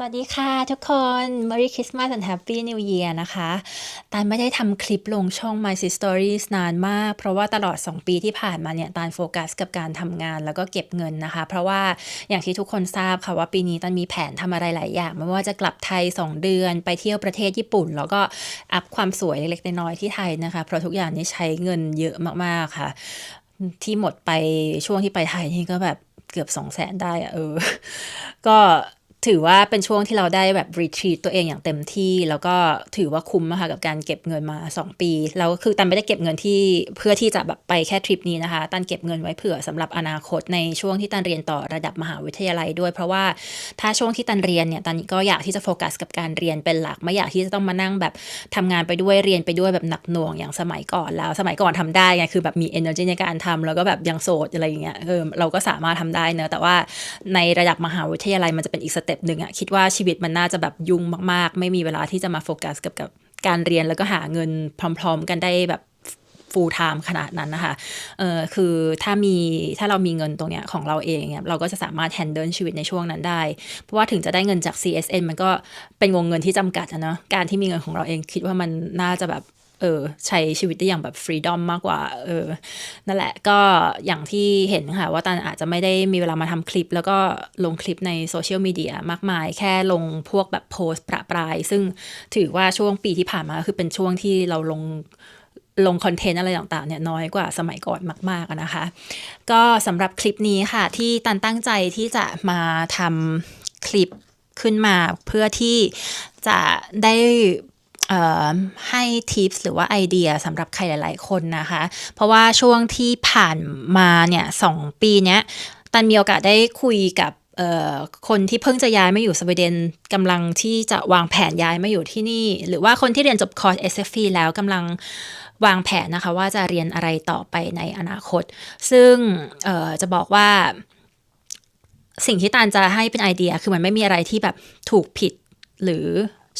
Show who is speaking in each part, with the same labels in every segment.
Speaker 1: สวัสดีค่ะทุกคน Merry Christmas and Happy New Year นะคะ ตานไม่ได้ทำคลิปลงช่อง My s i Stories นานมาก เพราะว่าตลอด 2 ปีที่ผ่านมาเนี่ยตานโฟกัสกับการทำงานแล้วก็เก็บเงินนะคะ เพราะว่าอย่างที่ทุกคนทราบค่ะว่าปีนี้ตันมีแผนทำอะไรหลายอย่าง ไม่ว่าจะกลับไทย 2 เดือนไปเที่ยวประเทศญี่ปุ่น แล้วก็อัพความสวยเล็กๆน้อยๆที่ไทยนะคะ เพราะทุกอย่างนี่ใช้เงินเยอะมากๆค่ะ ที่หมดไปช่วงที่ไปไทยนี่ก็แบบเกือบ2 0 0แสนได้อะเออ ก็ ถือว่าเป็นช่วงที่เราได้แบบรีทรีตตัวเองอย่างเต็มที่ แล้วก็ถือว่าคุ้มอะค่ะกับการเก็บเงินมา 2 ปีแล้วคือตันไม่ได้เก็บเงินที่เพื่อที่จะแบบไปแค่ทริปนี้นะคะ ตันเก็บเงินไว้เผื่อสำหรับอนาคตในช่วงที่ตันเรียนต่อระดับมหาวิทยาลัยด้วย เพราะว่าถ้าช่วงที่ตันเรียนเนี่ยตันก็อยากที่จะโฟกัสกับการเรียนเป็นหลักไม่อยากที่จะต้องมานั่งแบบทำงานไปด้วยเรียนไปด้วยแบบหนักหน่วงอย่างสมัยก่อนแล้ว สมัยก่อนทำได้ไงคือแบบมี energy ในการทำแล้วก็แบบยังโสดอะไรอย่างเงี้ยเออเราก็สามารถทำได้เนอะแต่ว่าในระดับมหาวิทยาลัยมันจะเป็นอีกสเต็ปหนึ่งอะคิดว่าชีวิตมันน่าจะแบบยุ่งมากๆ ไม่มีเวลาที่จะมาโฟกัสกับกับการเรียนแล้วก็หาเงินพร้อม ๆ กันได้แบบ full time ขนาดนั้นนะคะเออคือถ้ามีถ้าเรามีเงินตรงเนี้ยของเราเองเนี่ยเราก็จะสามารถ handle ชีวิตในช่วงนั้นได้ เพราะว่าถึงจะได้เงินจาก CSN มันก็เป็นวงเงินที่จำกัดนะเนาะการที่มีเงินของเราเองคิดว่ามันน่าจะแบบ เออใช้ชีวิตได้อย่างแบบฟรีดอมมากกว่าเออนั่นแหละก็อย่างที่เห็นค่ะ ว่าตันอาจจะไม่ได้มีเวลามาทำคลิป แล้วก็ลงคลิปในโซเชียลมีเดียมากมาย แค่ลงพวกแบบโพสต์ประปราย ซึ่งถือว่าช่วงปีที่ผ่านมาคือเป็นช่วงที่เราลงลงคอนเทนต์อะไรต่างๆเนี่ยน้อยกว่าสมัยก่อนมากๆนะคะ ก็สำหรับคลิปนี้ค่ะ ที่ตันตั้งใจที่จะมาทำคลิปขึ้นมาเพื่อที่จะได้ ให้ทิปส์หรือว่าไอเดียสำหรับใครหลาย ๆ คนนะคะ เพราะว่าช่วงที่ผ่านมาเนี่ยสองปีเนี้ยตันมีโอกาสได้คุยกับคนที่เพิ่งจะย้ายมาอยู่สวีเดนกำลังที่จะวางแผนย้ายมาอยู่ที่นี่ หรือว่าคนที่เรียนจบคอร์ส SFP แล้วกำลังวางแผนนะคะว่าจะเรียนอะไรต่อไปในอนาคต ซึ่งจะบอกว่าสิ่งที่ตานจะให้เป็นไอเดียคือมันไม่มีอะไรที่แบบถูกผิดหรือ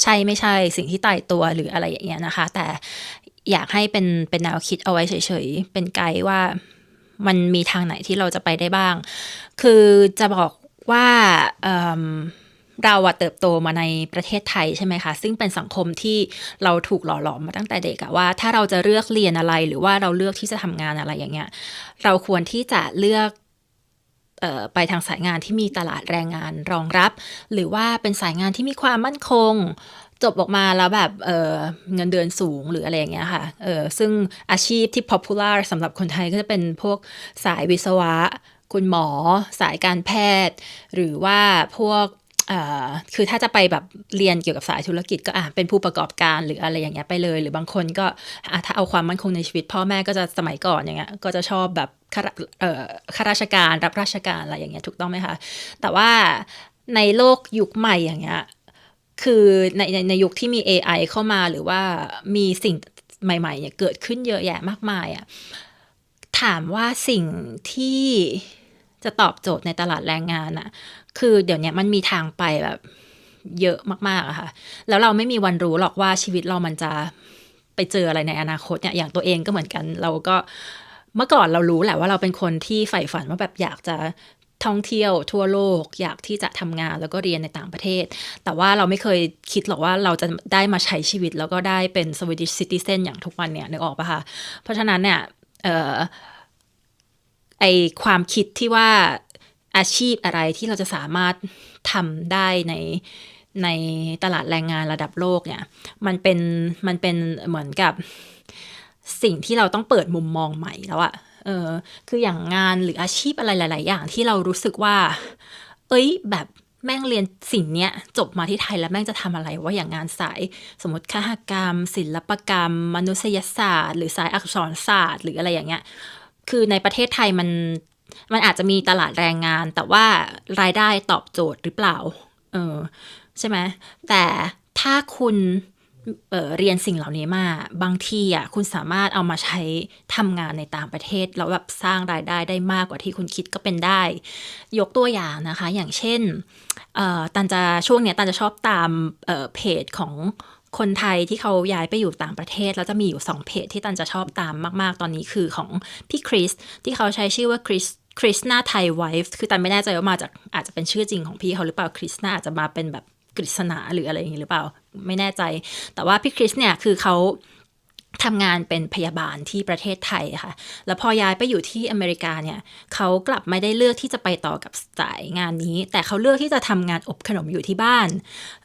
Speaker 1: ใช่ไม่ใช่สิ่งที่ตายตัวหรืออะไรอย่างเงี้ยนะคะ แต่อยากให้เป็นเป็นแนวคิดเอาไว้เฉยๆ เป็นไกด์ว่ามันมีทางไหนที่เราจะไปได้บ้าง คือจะบอกว่าเเราอะเติบโตมาในประเทศไทยใช่ไหมคะ ซึ่งเป็นสังคมที่เราถูกหล่อหลอมมาตั้งแต่เด็กอะว่า ถ้าเราจะเลือกเรียนอะไรหรือว่าเราเลือกที่จะทำงานอะไรอย่างเงี้ย เราควรที่จะเลือก ไปทางสายงานที่มีตลาดแรงงานรองรับ หรือว่าเป็นสายงานที่มีความมั่นคง จบออกมาแล้วแบบเเงินเดือนสูงหรืออะไรอย่างเงี้ยค่ะซึ่งอาชีพที่ popular สำหรับคนไทยก็จะเป็นพวกสายวิศวะ คุณหมอ สายการแพทย์ หรือว่าพวก คือถ้าจะไปแบบเรียนเกี่ยวกับสายธุรกิจก็อะเป็นผู้ประกอบการหรืออะไรอย่างเงี้ยไปเลย หรือบางคนก็ถ้าเอาความมั่นคงในชีวิต พ่อแม่ก็จะสมัยก่อนอย่างเงี้ยก็จะชอบแบบข้าราชการรับราชการอะไรอย่างเงี้ยถูกต้องไหมคะ แต่ว่าในโลกยุคใหม่อย่างเงี้ยคือในในในยุคที่มี AI เข้ามาหรือว่ามีสิ่งใหม่ๆเนี่ยเกิดขึ้นเยอะแยะมากมายอะ่ะถามว่าสิ่งที่จะตอบโจทย์ในตลาดแรงงานอะ คือเดี๋ยวนี้มันมีทางไปแบบ เยอะมากๆอะค่ะ แล้วเราไม่มีวันรู้หรอกว่าชีวิตเรามันจะไปเจออะไรในอนาคตเนี่ย อย่างตัวเองก็เหมือนกัน เราก็เมื่อก่อนเรารู้แหละว่าเราเป็นคนที่ใฝ่ฝันว่าแบบอยากจะท่องเที่ยวทั่วโลกอยากที่จะทำงานแล้วก็เรียนในต่างประเทศ แต่ว่าเราไม่เคยคิดหรอกว่าเราจะได้มาใช้ชีวิตแล้วก็ได้เป็นสวีดิชซิติเซนอย่างทุกวันเนี่ยนึกออกปะคะเพราะฉะนั้นเนี่ยไอความคิดที่ว่า อาชีพอะไรที่เราจะสามารถทำได้ในในตลาดแรงงานระดับโลกเนี่ย มันเป็นมันเป็นเหมือนกับสิ่งที่เราต้องเปิดมุมมองใหม่แล้วอะเออคืออย่างงานหรืออาชีพอะไรหลาย ๆ อย่างที่เรารู้สึกว่า เอ้ยแบบแม่งเรียนสิ่งเนี้ยจบมาที่ไทยแล้วแม่งจะทำอะไรว่าอย่างงานสาย สมมติคหกรรม ศิลปกรรม มนุษยศาสตร์ หรือสายอักษรศาสตร์ หรืออะไรอย่างเงี้ย คือในประเทศไทยมัน มันอาจจะมีตลาดแรงงาน แต่ว่ารายได้ตอบโจทย์หรือเปล่า เออใช่ไหมแต่ถ้าคุณเเรียนสิ่งเหล่านี้มา บางทีอะคุณสามารถเอามาใช้ทำงานในต่างประเทศ แล้วแบบสร้างรายได้ได้มากกว่าที่คุณคิดก็เป็นได้ ยกตัวอย่างนะคะ อย่างเช่นตันจะช่วงเนี้ยตันจะชอบตามเพจของ คนไทยที่เขาย้ายไปอยู่ต่างประเทศ แล้วจะมีอยู่สองเพจที่ตันจะชอบตามมาก ๆ ตอนนี้คือของพี่คริส ที่เขาใช้ชื่อว่าคริสคริสนาไทยไวฟ์คือตันไม่แน่ใจว่ามาจากอาจจะเป็นชื่อจริงของพี่เขาหรือเปล่าคริสนาอาจจะมาเป็นแบบกฤษณาหรืออะไรอย่างนี้หรือเปล่า ไม่แน่ใจ แต่ว่าพี่คริสเนี่ยคือเขา ทำงานเป็นพยาบาลที่ประเทศไทยค่ะ แล้วพอย้ายไปอยู่ที่อเมริกาเนี่ย เขากลับไม่ได้เลือกที่จะไปต่อกับสายงานนี้ แต่เขาเลือกที่จะทำงานอบขนมอยู่ที่บ้าน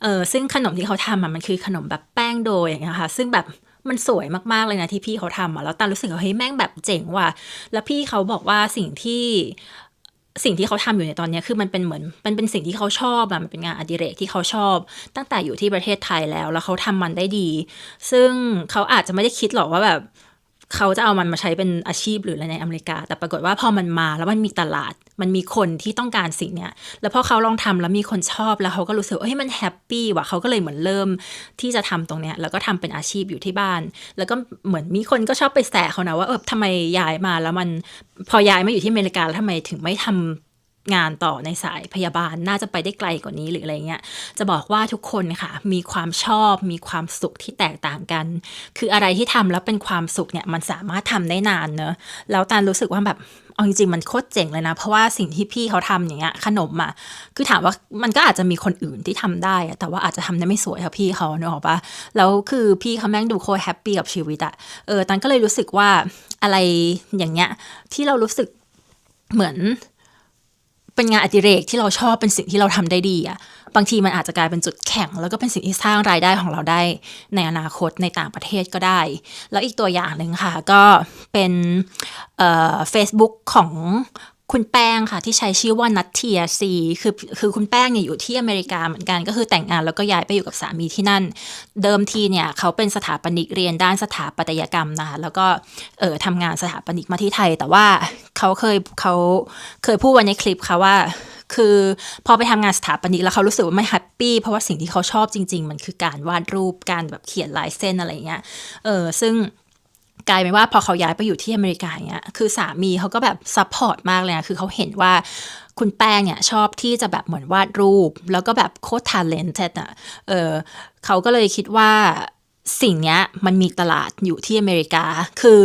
Speaker 1: เออซึ่งขนมที่เขาทำอะมันคือขนมแบบแป้งโดยอย่างเงี้ยค่ะ ซึ่งแบบมันสวยมากๆเลยนะที่พี่เขาทำอะ แล้วตารู้สึกว่าเฮ้ยแม่งแบบเจ๋งว่ะ แล้วพี่เขาบอกว่าสิ่งที่ สิ่งที่เขาทำอยู่ในตอนนี้คือมันเป็นเหมือนมันเป็นสิ่งที่เขาชอบอะมันเป็นงานอดิเรกที่เขาชอบ ตั้งแต่อยู่ที่ประเทศไทยแล้ว แล้วเขาทำมันได้ดี ซึ่งเขาอาจจะไม่ได้คิดหรอกว่าแบบ เขาจะเอามันมาใช้เป็นอาชีพหรืออะไรในอเมริกา แต่ปรากฏว่าพอมันมาแล้วมันมีตลาด มันมีคนที่ต้องการสิ่งเนี้ย แล้วพอเขาลองทำแล้วมีคนชอบแล้วเขาก็รู้สึกเฮ้ยมันแฮปปี้ว่ะเขาก็เลยเหมือนเริ่มที่จะทำตรงเนี้ยแล้วก็ทำเป็นอาชีพอยู่ที่บ้าน แล้วก็เหมือนมีคนก็ชอบไปแสเขานะว่าเออทำไมย้ายมาแล้วมันพอย้ายมาอยู่ที่อเมริกาแล้วทำไมถึงไม่ทำ งานต่อในสายพยาบาลน่าจะไปได้ไกลกว่านี้หรืออะไรเงี้ยจะบอกว่าทุกคนค่ะมีความชอบมีความสุขที่แตกต่างกัน คืออะไรที่ทำแล้วเป็นความสุขเนี่ยมันสามารถทำได้นานเนอะแล้วตารู้สึกว่าแบบเอาจริงๆมันโคตรเจ๋งเลยนะ เพราะว่าสิ่งที่พี่เขาทำอย่างเงี้ยขนมอะคือถามว่ามันก็อาจจะมีคนอื่นที่ทำได้แต่ว่าอาจจะทำได้ไม่สวยค่ะพี่เขาเนอะปะแล้วคือพี่เขาแม่งดูโคตรแฮปปี้กับชีวิตอะเออตันก็เลยรู้สึกว่าอะไรอย่างเงี้ยที่เรารู้สึกเหมือน เป็นงานอดิเรกที่เราชอบเป็นสิ่งที่เราทำได้ดีอะบางทีมันอาจจะกลายเป็นจุดแข็ง แล้วก็เป็นสิ่งที่สร้างรายได้ของเราได้ ในอนาคตในต่างประเทศก็ได้ แล้วอีกตัวอย่างหนึ่งค่ะ ก็เป็นเฟซบุ๊กของ คุณแป้งค่ะที่ใช้ชื่อว่านัทเทียซีคือคือคุณแป้งเนี่ยอยู่ที่อเมริกาเหมือนกันก็คือแต่งงานแล้วก็ย้ายไปอยู่กับสามีที่นั่น เดิมทีเนี่ยเขาเป็นสถาปนิกเรียนด้านสถาปัตยกรรมนะคะแล้วก็เออทำงานสถาปนิกมาที่ไทย แต่ว่าเขาเคยเขาเคยพูดไว้ในคลิปค่ะว่าคือพอไปทำงานสถาปนิกแล้วเขารู้สึกว่าไม่แฮปปี้เพราะว่าสิ่งที่เขาชอบจริง ๆ มันคือการวาดรูปการแบบเขียนลายเส้นอะไรเงี้ยเออซึ่ง กลายเป็นว่าพอเขาย้ายไปอยู่ที่อเมริกาเนี้ยคือสามีเขาก็แบบซัพพอร์ตมากเลยนะคือเขาเห็นว่าคุณแป้งเนี่ยชอบที่จะแบบเหมือนวาดรูป แล้วก็แบบโคตรทาเลนเต็ดอะเออเขาก็เลยคิดว่า สิ่งนี้มันมีตลาดอยู่ที่อเมริกา คือ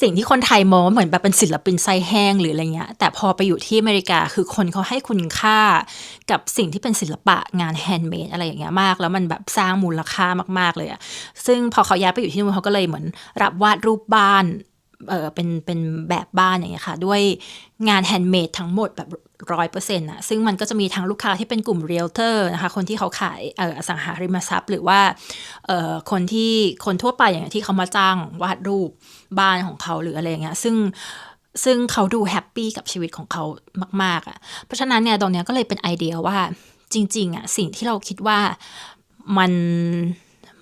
Speaker 1: สิ่งที่คนไทยมองเหมือนแบบเป็นศิลปินไซแห้งหรืออะไรเงี้ย แต่พอไปอยู่ที่อเมริกาคือคนเขาให้คุณค่ากับสิ่งที่เป็นศิลปะงานแฮนด์เมดอะไรอย่างเงี้ยมาก แล้วมันแบบสร้างมูลค่ามาก ๆ เลยอะซึ่งพอเขาย้ายไปอยู่ที่นู่นเขาก็เลยเหมือนรับวาดรูปบ้านเออเป็นเป็นแบบบ้านอย่างเงี้ยค่ะ ด้วยงานแฮนด์เมดทั้งหมดแบบ ร้อยเปอร์เซ็นต์อะซึ่งมันก็จะมีทั้งลูกค้าที่เป็นกลุ่มเรียลเตอร์นะคะคนที่เขาขายออสังหาริมทรัพย์ หรือว่าคนที่คนทั่วไปอย่างที่เขามาจ้างวาดรูปบ้านของเขาหรืออะไรอย่างเงี้ยซึ่งซึ่งเขาดูแฮปปี้กับชีวิตของเขามาก ๆอะ่ะเพราะฉะนั้นเนี่ยตรงเนี้ยก็เลยเป็นไอเดียว่าจริง ๆอะ่ะสิ่งที่เราคิดว่ามัน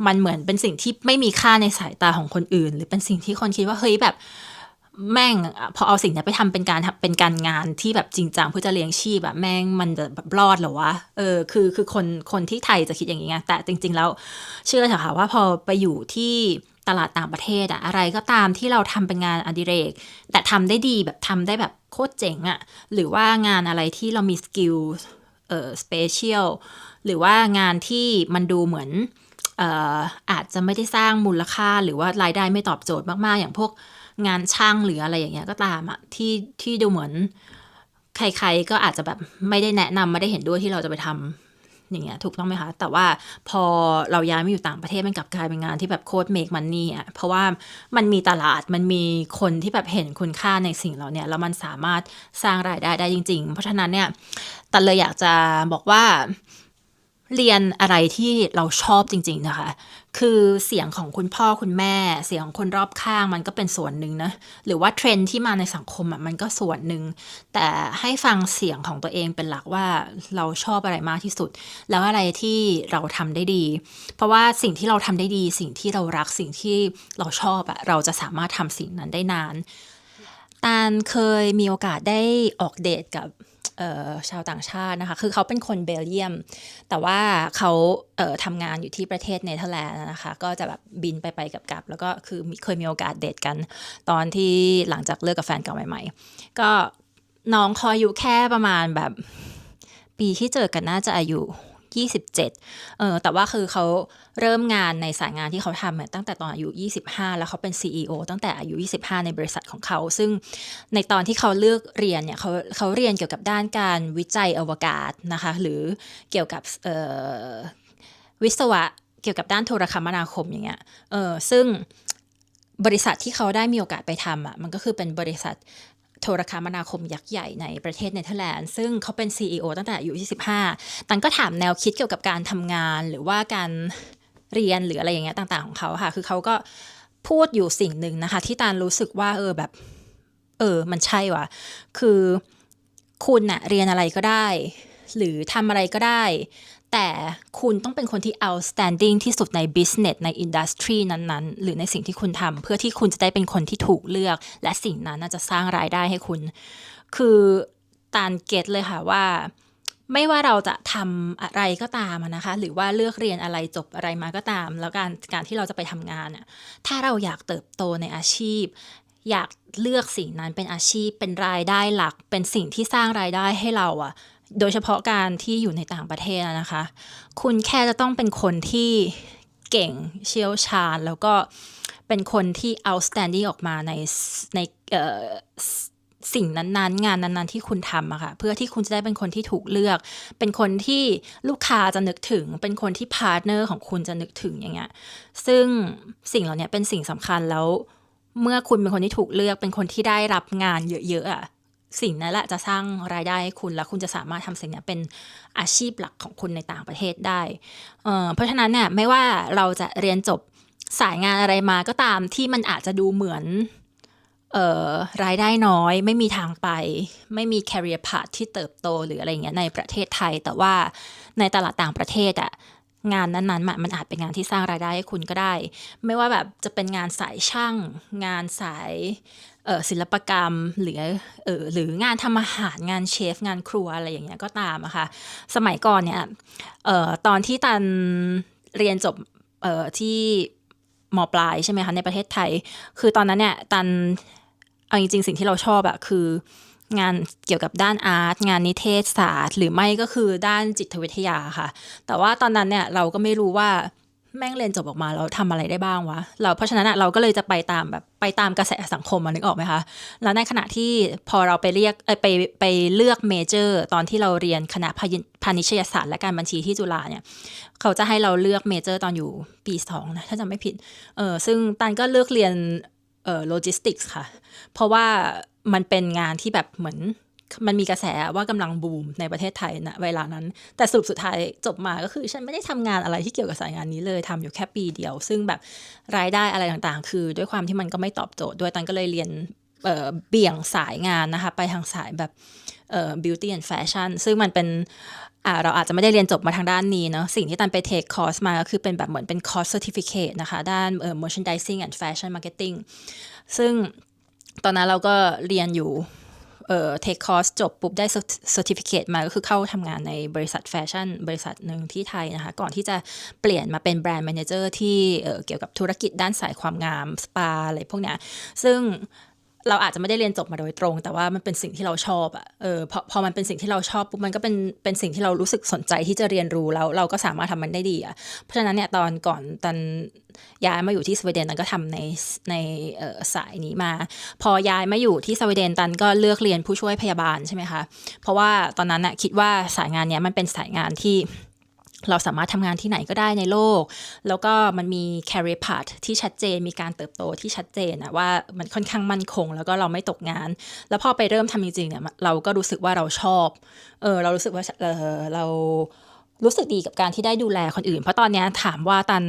Speaker 1: มันเหมือนเป็นสิ่งที่ไม่มีค่าในสายตาของคนอื่น หรือเป็นสิ่งที่คนคิดว่าเฮ้ยแบบ แม่งพอเอาสิ่งนี้ไปทำเป็นการเป็นการงานที่แบบจริงจังเพื่อจะเลี้ยงชีพแบบแม่งมันจะแบบรอดหรอวะเออคือคือคนคนที่ไทยจะคิดอย่างนี้ไงแต่จริง ๆ แล้วเชื่อเถอะค่ะว่าพอไปอยู่ที่ตลาดต่างประเทศอะอะไรก็ตามที่เราทำเป็นงานอดิเรก แต่ทำได้ดีแบบทำได้แบบโคตรเจ๋งอะหรือว่างานอะไรที่เรามีสกิลเอ่อสเปเชียลหรือว่างานที่มันดูเหมือน อาจจะไม่ได้สร้างมูลค่าหรือว่ารายได้ไม่ตอบโจทย์มากๆ อย่างพวกงานช่างหรืออะไรอย่างเงี้ยก็ตามอะที่ที่ดูเหมือนใครๆก็อาจจะแบบไม่ได้แนะนำไม่ได้เห็นด้วยที่เราจะไปทำอย่างเงี้ยถูกต้องไหมคะ แต่ว่าพอเราย้ายมาอยู่ต่างประเทศมันกลับกลายเป็นงานที่แบบโคตรเมกมันนี่อะเพราะว่ามันมีตลาดมันมีคนที่แบบเห็นคุณค่าในสิ่งเราเนี่ยแล้วมันสามารถสร้างรายได้ได้จริง ๆ เพราะฉะนั้นเนี่ยตันเลยอยากจะบอกว่า เรียนอะไรที่เราชอบจริง ๆนะคะ คือเสียงของคุณพ่อคุณแม่ เสียงของคนรอบข้างมันก็เป็นส่วนหนึ่งนะ หรือว่าเทรนที่มาในสังคมอะมันก็ส่วนหนึ่ง แต่ให้ฟังเสียงของตัวเองเป็นหลักว่าเราชอบอะไรมากที่สุด แล้วอะไรที่เราทำได้ดี เพราะว่าสิ่งที่เราทำได้ดี สิ่งที่เรารัก สิ่งที่เราชอบอะเราจะสามารถทำสิ่งนั้นได้นานตาลเคยมีโอกาสได้ออกเดทกับ ชาวต่างชาตินะคะ คือเขาเป็นคนเบลเยียม แต่ว่าเขาเทำงานอยู่ที่ประเทศเนเธอร์แลนด์นะคะ ก็จะแบบบินไปไปกับกับ แล้วก็คือเคยมีโอกาสเดทกัน ตอนที่หลังจากเลิกกับแฟนเก่าใหม่ ๆ ก็น้องคอยอยู่แค่ประมาณแบบปีที่เจอกันน่าจะอายุ 27เออแต่ว่าคือเขาเริ่มงานในสายงานที่เขาทำเนี่ยตั้งแต่ตอนอายุ 25 แล้วเขาเป็น CEO ตั้งแต่อายุ 25 ในบริษัทของเขา ซึ่งในตอนที่เขาเลือกเรียนเนี่ยเขาเขาเรียนเกี่ยวกับด้านการวิจัยอวกาศนะคะหรือเกี่ยวกับวิศวะเกี่ยวกับด้านโทรคมนาคมอย่างเงี้ยเออซึ่งบริษัทที่เขาได้มีโอกาสไปทำอะมันก็คือเป็นบริษัท ทรคมนาคมยักษ์ใหญ่ในประเทศเนเธอร์แลนด์ ซึ่งเขาเป็น CEO ตั้งแต่อายุ25 ตันก็ถามแนวคิดเกี่ยวกับการทำงานหรือว่าการเรียนหรืออะไรอย่างเงี้ยต่าง ๆของเขาค่ะ คือเขาก็พูดอยู่สิ่งหนึ่งนะคะ ที่ตันรู้สึกว่าเออแบบ เออ มันใช่ว่ะ คือคุณน่ะเรียนอะไรก็ได้ หรือทำอะไรก็ได้ แต่คุณต้องเป็นคนที่ outstanding ที่สุดใน business ใน industry นั้นๆ หรือในสิ่งที่คุณทำเพื่อที่คุณจะได้เป็นคนที่ถูกเลือก และสิ่งนั้นน่าจะสร้างรายได้ให้คุณ คือตานเก็ตเลยค่ะว่า ไม่ว่าเราจะทำอะไรก็ตามนะคะ หรือว่าเลือกเรียนอะไรจบอะไรมาก็ตาม แล้วการการที่เราจะไปทำงานน่ะถ้าเราอยากเติบโตในอาชีพอยากเลือกสิ่งนั้นเป็นอาชีพเป็นรายได้หลัก เป็นสิ่งที่สร้างรายได้ให้เราอะ โดยเฉพาะการที่อยู่ในต่างประเทศนะคะ คุณแค่จะต้องเป็นคนที่เก่งเชี่ยวชาญ แล้วก็เป็นคนที่ outstanding ออกมาในในสิ่งนั้นๆ งานนั้นๆ ที่คุณทำอะค่ะเพื่อที่คุณจะได้เป็นคนที่ถูกเลือก เป็นคนที่ลูกค้าจะนึกถึง เป็นคนที่พาร์ทเนอร์ของคุณจะนึกถึงอย่างเงี้ยซึ่งสิ่งเหล่านี้เป็นสิ่งสำคัญแล้ว เมื่อคุณเป็นคนที่ถูกเลือก เป็นคนที่ได้รับงานเยอะๆอะ สิ่งนั้นแหละจะสร้างรายได้ให้คุณ แล้วคุณจะสามารถทำสิ่งนี้เป็นอาชีพหลักของคุณในต่างประเทศได้เเพราะฉะนั้นเนี่ยไม่ว่าเราจะเรียนจบสายงานอะไรมาก็ตามที่มันอาจจะดูเหมือนเอ่อรายได้น้อย ไม่มีทางไป ไม่มี career path ที่เติบโตหรืออะไรเงี้ยในประเทศไทย แต่ว่าในตลาดต่างประเทศอะงานนั้นๆมันอาจเป็นงานที่สร้างรายได้ให้คุณก็ได้ ไม่ว่าแบบจะเป็นงานสายช่าง งานสาย ศิลปกรรมหรือเออหรืองานทำอาหารงานเชฟ งานครัวอะไรอย่างเงี้ยก็ตามอะค่ะสมัยก่อนเนี่ยเออตอนที่ตันเรียนจบเออที่มปลายใช่ไหมคะในประเทศไทย คือตอนนั้นเนี่ยตันเอาจริงๆสิ่งที่เราชอบอะคืองานเกี่ยวกับด้านอาร์ตงานนิเทศศาสตร์ หรือไม่ก็คือด้านจิตวิทยาค่ะ แต่ว่าตอนนั้นเนี่ยเราก็ไม่รู้ว่า แม่งเรียนจบออกมาเราทำอะไรได้บ้างวะเราเพราะฉะนั้นเราก็เลยจะไปตามแบบไปตามกระแสสังคมมานึกออกไหมคะ แล้วในขณะที่พอเราไปเรียกไปไปเลือกเมเจอร์ ตอนที่เราเรียนคณะพาณิชยศาสตร์และการบัญชีที่จุฬาเนี่ย เขาจะให้เราเลือกเมเจอร์ตอนอยู่ปีสองนะถ้าจำไม่ผิดเออซึ่งตันก็เลือกเรียนเออโลจิสติกส์ค่ะ เพราะว่ามันเป็นงานที่แบบเหมือน มันมีกระแสว่ากำลังบูมในประเทศไทยนะเวลานั้น แต่สรุปสุดท้ายจบมาก็คือ ฉันไม่ได้ทำงานอะไรที่เกี่ยวกับสายงานนี้เลยทำอยู่แค่ปีเดียว ซึ่งแบบรายได้อะไรต่างๆ คือ ด้วยความที่มันก็ไม่ตอบโจทย์ด้วยตันก็เลยเรียนเเบี่ยงสายงานนะคะ ไปทางสายแบบเอ่อ beauty and fashion ซึ่งมันเป็นเราอาจจะไม่ได้เรียนจบมาทางด้านนี้เนาะสิ่งที่ตันไปเทคคอร์สมาก็คือเป็นแบบเหมือนเป็นคอร์สเซอร์ติฟิเคตนะคะด้านเอ่อ merchandising and fashion marketing ซึ่งตอนนั้นเราก็เรียนอยู่ เอ่อเทคคอร์สจบปุ๊บได้เซอร์ติฟิเคตมาก็คือเข้าทำงานในบริษัทแฟชั่น บริษัทหนึ่งที่ไทยนะคะ ก่อนที่จะเปลี่ยนมาเป็นแบรนด์แมเนเจอร์ที่เเกี่ยวกับธุรกิจด้านสายความงามสปาอะไรพวกเนี้ยซึ่ง เราอาจจะไม่ได้เรียนจบมาโดยตรง แต่ว่ามันเป็นสิ่งที่เราชอบอะเออพอพอมันเป็นสิ่งที่เราชอบปุ๊บมันก็เป็นเป็นสิ่งที่เรารู้สึกสนใจที่จะเรียนรู้แล้วเราก็สามารถทำมันได้ดีอะเพราะฉะนั้นเนี่ยตอนก่อนตอนย้ายมาอยู่ที่สวีเดนตันก็ทำในในสายนี้มา พอย้ายมาอยู่ที่สวีเดนตันก็เลือกเรียนผู้ช่วยพยาบาลใช่ไหมคะเพราะว่าตอนนั้นอะคิดว่าสายงานเนี้ยมันเป็นสายงานที่ เราสามารถทำงานที่ไหนก็ได้ในโลก แล้วก็มันมี career path ที่ชัดเจน มีการเติบโตที่ชัดเจนนะว่ามันค่อนข้างมั่นคง แล้วก็เราไม่ตกงาน แล้วพอไปเริ่มทำจริงๆเนี่ยเราก็รู้สึกว่าเราชอบ เออเรารู้สึกว่าเออเรารู้สึกดีกับการที่ได้ดูแลคนอื่น เพราะตอนนี้ถามว่าตัน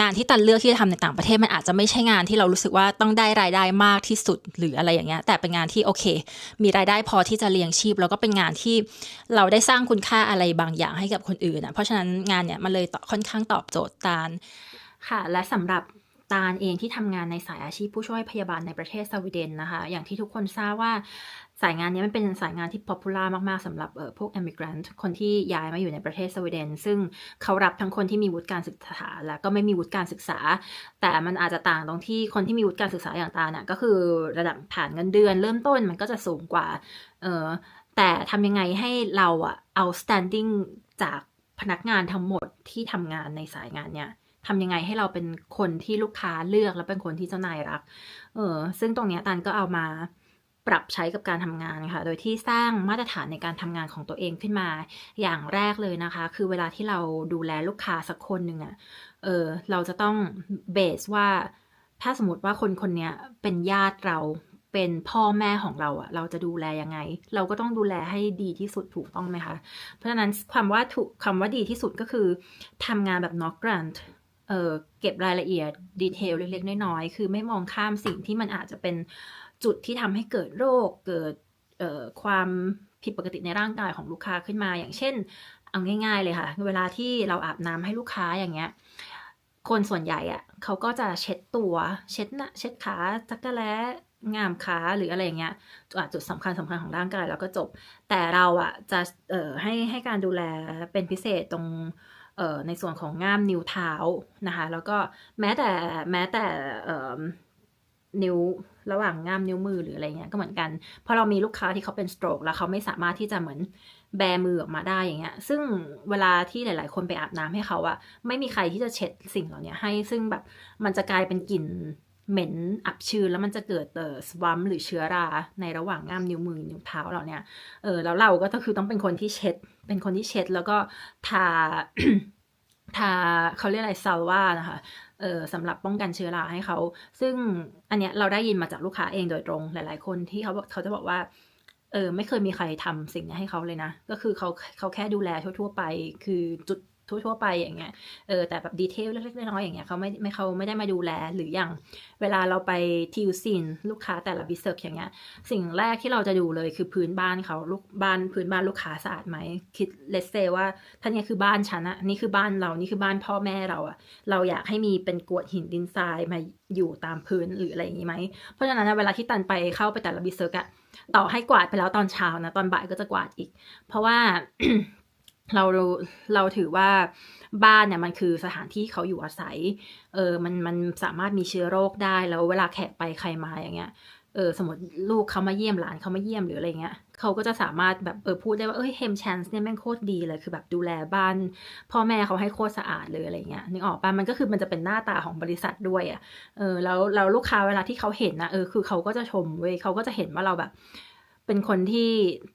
Speaker 1: งานที่ตันเลือกที่จะทำในต่างประเทศมันอาจจะไม่ใช่งานที่เรารู้สึกว่าต้องได้รายได้มากที่สุดหรืออะไรอย่างเงี้ยแต่เป็นงานที่โอเค มีรายได้พอที่จะเลี้ยงชีพ แล้วก็เป็นงานที่เราได้สร้างคุณค่าอะไรบางอย่างให้กับคนอื่นนะเพราะฉะนั้นงานเนี้ยมันเลยค่อนข้างตอบโจทย์ตาลค่ะ และสำหรับตาลเองที่ทำงานในสายอาชีพผู้ช่วยพยาบาลในประเทศสวีเดนนะคะ อย่างที่ทุกคนทราบว่า สายงานนี้มันเป็นสายงานที่ป๊อปปูล่ามาก ๆสำหรับเออพวกเอมิเกรนต์คนที่ย้ายมาอยู่ในประเทศสวีเดน ซึ่งเขารับทั้งคนที่มีวุฒิการศึกษา และก็ไม่มีวุฒิการศึกษา แต่มันอาจจะต่างตรงที่คนที่มีวุฒิการศึกษาอย่างตาเนี่ยก็คือระดับฐานเงินเดือน เริ่มต้นมันก็จะสูงกว่าเออแต่ทำยังไงให้เราอะเอา standing จากพนักงานทั้งหมดที่ทำงานในสายงานเนี่ยทำยังไงให้เราเป็นคนที่ลูกค้าเลือกและเป็นคนที่เจ้านายรัก เออซึ่งตรงเนี้ยตันก็เอามา ปรับใช้กับการทำงานค่ะ โดยที่สร้างมาตรฐานในการทำงานของตัวเองขึ้นมา อย่างแรกเลยนะคะ คือเวลาที่เราดูแลลูกค้าสักคนหนึ่งอะเออ เราจะต้องเบสว่า ถ้าสมมติว่าคนคนนี้เป็นญาติเราเป็นพ่อแม่ของเราอะเราจะดูแลยังไง เราก็ต้องดูแลให้ดีที่สุดถูกต้องไหมคะ เพราะฉะนั้นความว่าถูกคำว่าดีที่สุดก็คือทำงานแบบ knock grant เออเก็บรายละเอียดดีเทลเล็กๆ น้อยๆ คือไม่มองข้ามสิ่งที่มันอาจจะเป็น จุดที่ทำให้เกิดโรคเกิดความผิดปกติในร่างกายของลูกค้าขึ้นมา อย่างเช่น เอาง่าย ๆ เลยค่ะ เวลาที่เราอาบน้ำให้ลูกค้าอย่างเงี้ย คนส่วนใหญ่อะเขาก็จะเช็ดตัว เช็ดหน้าเช็ดขาจักรแล้งามขาหรืออะไรอย่างเงี้ยจุดสำคัญสำคัญของร่างกายแล้วก็จบ แต่เราอะจะเอ่อให้ให้การดูแลเป็นพิเศษตรงเอ่อในส่วนของง่ามนิ้วเท้านะคะ แล้วก็แม้แต่แม้แต่เอ่อ นิ้วระหว่างง่ามนิ้วมือหรืออะไรเงี้ยก็เหมือนกันเพราะเรามีลูกค้าที่เขาเป็นสโตรกแล้วเขาไม่สามารถที่จะเหมือนแบมือออกมาได้อย่างเงี้ย ซึ่งเวลาที่หลาย ๆ คนไปอาบน้ำให้เขาอะไม่มีใครที่จะเช็ดสิ่งเหล่านี้ให้ซึ่งแบบมันจะกลายเป็นกลิ่นเหม็นอับชื้นแล้วมันจะเกิดเอ่อสวัมหรือเชื้อราในระหว่างง่ามนิ้วมือนิ้วเท้าเราเนี่ยเออแล้วเราก็ต้องคือต้องเป็นคนที่เช็ด เป็นคนที่เช็ดแล้วก็ทาทาเขาเรียกอะไรซาว่านะคะ เออสำหรับป้องกันเชื้อราให้เขา ซึ่งอันเนี้ยเราได้ยินมาจากลูกค้าเองโดยตรงหลาย ๆ คนที่เขาบอกเขาจะบอกว่าเออไม่เคยมีใครทำสิ่งนี้ให้เขาเลยนะ ก็คือเขาเขาแค่ดูแลทั่ว ๆ ไป คือจุด ทั่วๆไปอย่างเงี้ยเออแต่แบบดีเทลเล็กๆน้อยๆอย่างเงี้ยเขาไม่ไม่เขาไม่ได้มาดูแลหรืออย่างเวลาเราไปทิวซินลูกค้าแต่ละบิสเซอร์อย่างเงี้ยสิ่งแรกที่เราจะดูเลยคือพื้นบ้านเขาลูกบ้านพื้นบ้านลูกค้าสะอาดไหมคิดเลสเซว่าท่านนี้คือบ้านฉันอะนี่คือบ้านเรานี่คือบ้านพ่อแม่เราอะเราอยากให้มีเป็นกวดหินดินทรายมาอยู่ตามพื้นหรืออะไรอย่างนี้ไหมเพราะฉะนั้นเวลาที่ตันไปเข้าไปแต่ละบิสเซอร์อะต่อให้กวาดไปแล้วตอนเช้านะตอนบ่ายก็จะกวาดอีก เพราะว่า เราเราถือว่าบ้านเนี่ยมันคือสถานที่เขาอยู่อาศัย เออมันมันสามารถมีเชื้อโรคได้แล้วเวลาแขกไปใครมาอย่างเงี้ยเออสมมติลูกเขามาเยี่ยมหลานเขามาเยี่ยมหรืออะไรเงี้ยเขาก็จะสามารถแบบเออพูดได้ว่าเอ้ยเฮมแชนส์เนี่ยแม่งโคตรดีเลยคือแบบดูแลบ้าน พ่อแม่เขาให้โคตรสะอาดเลยอะไรเงี้ยนึกออกปะมันก็คือมันจะเป็นหน้าตาของบริษัทด้วยอะ่ะเออแล้วแล้วลูกค้าเวลาที่เขาเห็นนะเออคือเขาก็จะชมเว้ยเขาก็จะเห็นว่าเราแบบ เป็นคนที่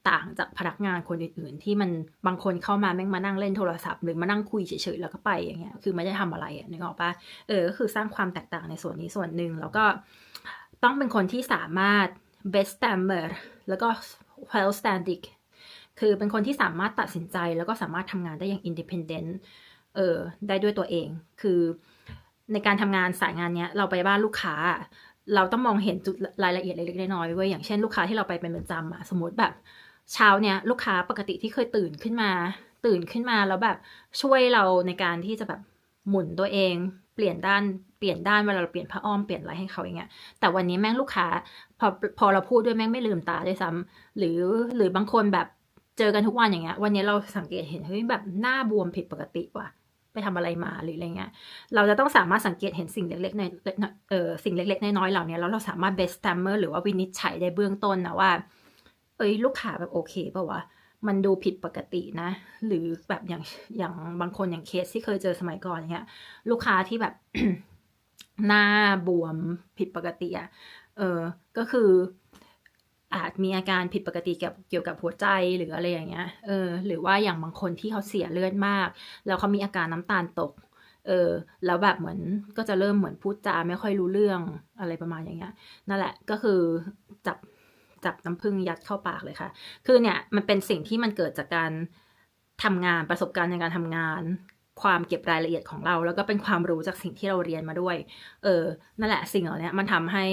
Speaker 1: ต่างจากพนักงานคนอื่น ๆ ที่มันบางคนเข้ามาแม่งมานั่งเล่นโทรศัพท์หรือมานั่งคุยเฉย ๆ แล้วก็ไปอย่างเงี้ยคือไม่ได้ทำอะไรอะนึกออกปะเออก็คือสร้างความแตกต่างในส่วนนี้ส่วนหนึ่งแล้วก็ต้องเป็นคนที่สามารถ best stammer แล้วก็ well standing คือเป็นคนที่สามารถตัดสินใจแล้วก็สามารถทำงานได้อย่าง independent เออได้ด้วยตัวเอง คือในการทำงานสายงานเนี้ยเราไปบ้านลูกค้า เราต้องมองเห็นจุดรายละเอียดเล็กๆน้อยๆเว้ยอย่างเช่นลูกค้าที่เราไปเป็นประจำอะสมมติแบบเช้าเนี้ยลูกค้าปกติที่เคยตื่นขึ้นมา ตื่นขึ้นมาแล้วแบบช่วยเราในการที่จะแบบหมุนตัวเอง เปลี่ยนด้านเปลี่ยนด้านเวลาเราเปลี่ยนผ้าอ้อมเปลี่ยนอะไรให้เขาอย่างเงี้ยแต่วันนี้แม่งลูกค้าพอพอเราพูดด้วยแม่งไม่ลืมตาด้วยซ้ำหรือหรือบางคนแบบเจอกันทุกวันอย่างเงี้ย วันนี้เราสังเกตเห็นเฮ้ยแบบหน้าบวมผิดปกติว่ะ ไปทำอะไรมาหรืออะไรเงี้ย เราจะต้องสามารถสังเกตเห็นสิ่งเล็กๆในเออสิ่งเล็กๆน้อยๆเหล่านี้แล้วเราสามารถ best stammer หรือว่าวินิจฉัยได้เบื้องต้นนะว่า เอ้ยลูกค้าแบบโอเคป่าวะมันดูผิดปกตินะ หรือแบบอย่างอย่างบางคนอย่างเคสที่เคยเจอสมัยก่อนอย่างเงี้ย ลูกค้าที่แบบหน้าบวมผิดปกติอะเออก็คือ อาจมีอาการผิดปกติกับเกี่ยวกับหัวใจหรืออะไรอย่างเงี้ย เออ หรือว่าอย่างบางคนที่เขาเสียเลือดมาก แล้วเขามีอาการน้ำตาลตก เออ แล้วแบบเหมือนก็จะเริ่มเหมือนพูดจาไม่ค่อยรู้เรื่องอะไรประมาณอย่างเงี้ย นั่นแหละก็คือจับจับน้ำผึ้งยัดเข้าปากเลยค่ะ คือเนี่ยมันเป็นสิ่งที่มันเกิดจากการทำงานประสบการณ์ในการทำงาน ความเก็บรายละเอียดของเรา แล้วก็เป็นความรู้จากสิ่งที่เราเรียนมาด้วย เออ นั่นแหละสิ่งเหล่านี้มันทำให้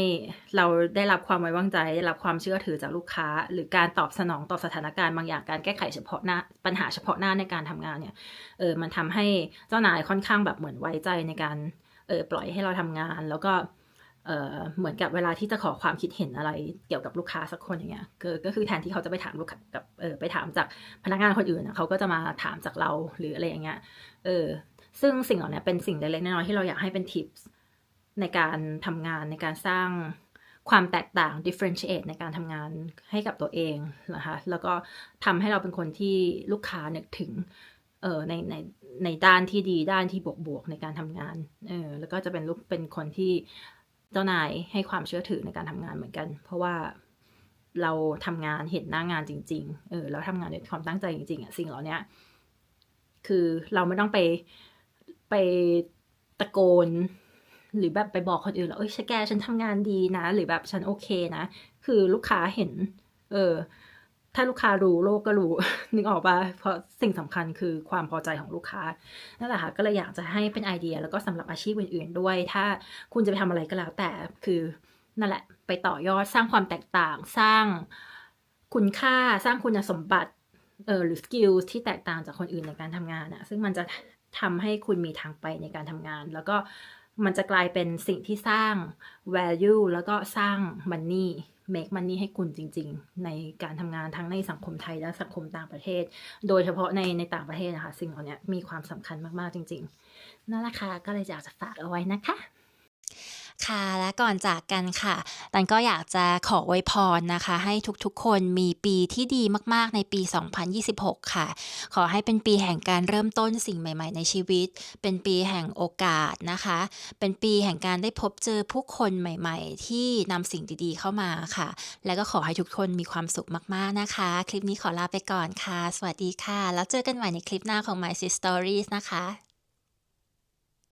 Speaker 1: เราได้รับความไว้วางใจ ได้รับความเชื่อถือจากลูกค้า หรือการตอบสนองต่อสถานการณ์บางอย่าง การแก้ไขเฉพาะหน้าปัญหาเฉพาะหน้าในการทำงานเนี่ย เออ มันทำให้เจ้านายค่อนข้างแบบเหมือนไว้ใจในการ เออ ปล่อยให้เราทำงาน แล้วก็ เหมือนกับเวลาที่จะขอความคิดเห็นอะไรเกี่ยวกับลูกค้าสักคนอย่างเงี้ยก็ก็คือแทนที่เขาจะไปถามลูกค้ากับเออไปถามจากพนักงานคนอื่นเขาก็จะมาถามจากเราหรืออะไรอย่างเงี้ยเออซึ่งสิ่งเหล่านี้เป็นสิ่งเล็กๆน้อยๆที่เราอยากให้เป็นทิปส์ในการทำงานในการสร้างความแตกต่าง differentiate ในการทำงานให้กับตัวเองนะคะ แล้วก็ทำให้เราเป็นคนที่ลูกค้านึกถึงเออในในในด้านที่ดีด้านที่บวกบวกในการทำงานเออแล้วก็จะเป็นลูกเป็นคนที่ เจ้านายให้ความเชื่อถือในการทำงานเหมือนกัน เพราะว่าเราทำงานเห็นหน้างานจริง ๆ เออเราทำงานด้วยความตั้งใจจริงๆอะสิ่งเหล่านี้คือเราไม่ต้องไปไปตะโกน หรือแบบไปบอกคนอื่นแล้วเอ้ยชแกฉันทำงานดีนะ หรือแบบฉันโอเคนะ คือลูกค้าเห็น เออ ถ้าลูกค้ารู้โลกก็รู้นึกออกปะเพราะสิ่งสำคัญคือความพอใจของลูกค้านั่นแหละค่ะก็เลยอยากจะให้เป็นไอเดียแล้วก็สำหรับอาชีพอื่น ๆ ด้วย ถ้าคุณจะไปทำอะไรก็แล้วแต่คือนั่นแหละ ไปต่อยอดสร้างความแตกต่าง สร้างคุณค่าสร้างคุณสมบัติเออหรือสกิลที่แตกต่างจากคนอื่นในการทำงานอะซึ่งมันจะทำให้คุณมีทางไปในการทำงาน แล้วก็ มันจะกลายเป็นสิ่งที่สร้าง value แล้วก็สร้าง money make money ให้คุณจริง ๆ ในการทำงานทั้งในสังคมไทยและสังคมต่างประเทศ โดยเฉพาะในในต่างประเทศนะคะ สิ่งเหล่านี้มีความสำคัญมาก ๆ จริง ๆ นั่นแหละค่ะก็เลยอยากจะฝากเอาไว้นะคะ ค่ะและก่อนจากกันค่ะตันก็อยากจะขออวยพรนะคะ ให้ทุกๆ คนมีปีที่ดีมากๆในปี 2026 ค่ะ ขอให้เป็นปีแห่งการเริ่มต้นสิ่งใหม่ ๆ ในชีวิต เป็นปีแห่งโอกาสนะคะ เป็นปีแห่งการได้พบเจอผู้คนใหม่ ๆ ที่นำสิ่งดีๆ เข้ามาค่ะ และก็ขอให้ทุกคนมีความสุขมากๆนะคะ คลิปนี้ขอลาไปก่อนค่ะ สวัสดีค่ะ แล้วเจอกันใหม่ในคลิปหน้าของ My Sis Stories นะคะ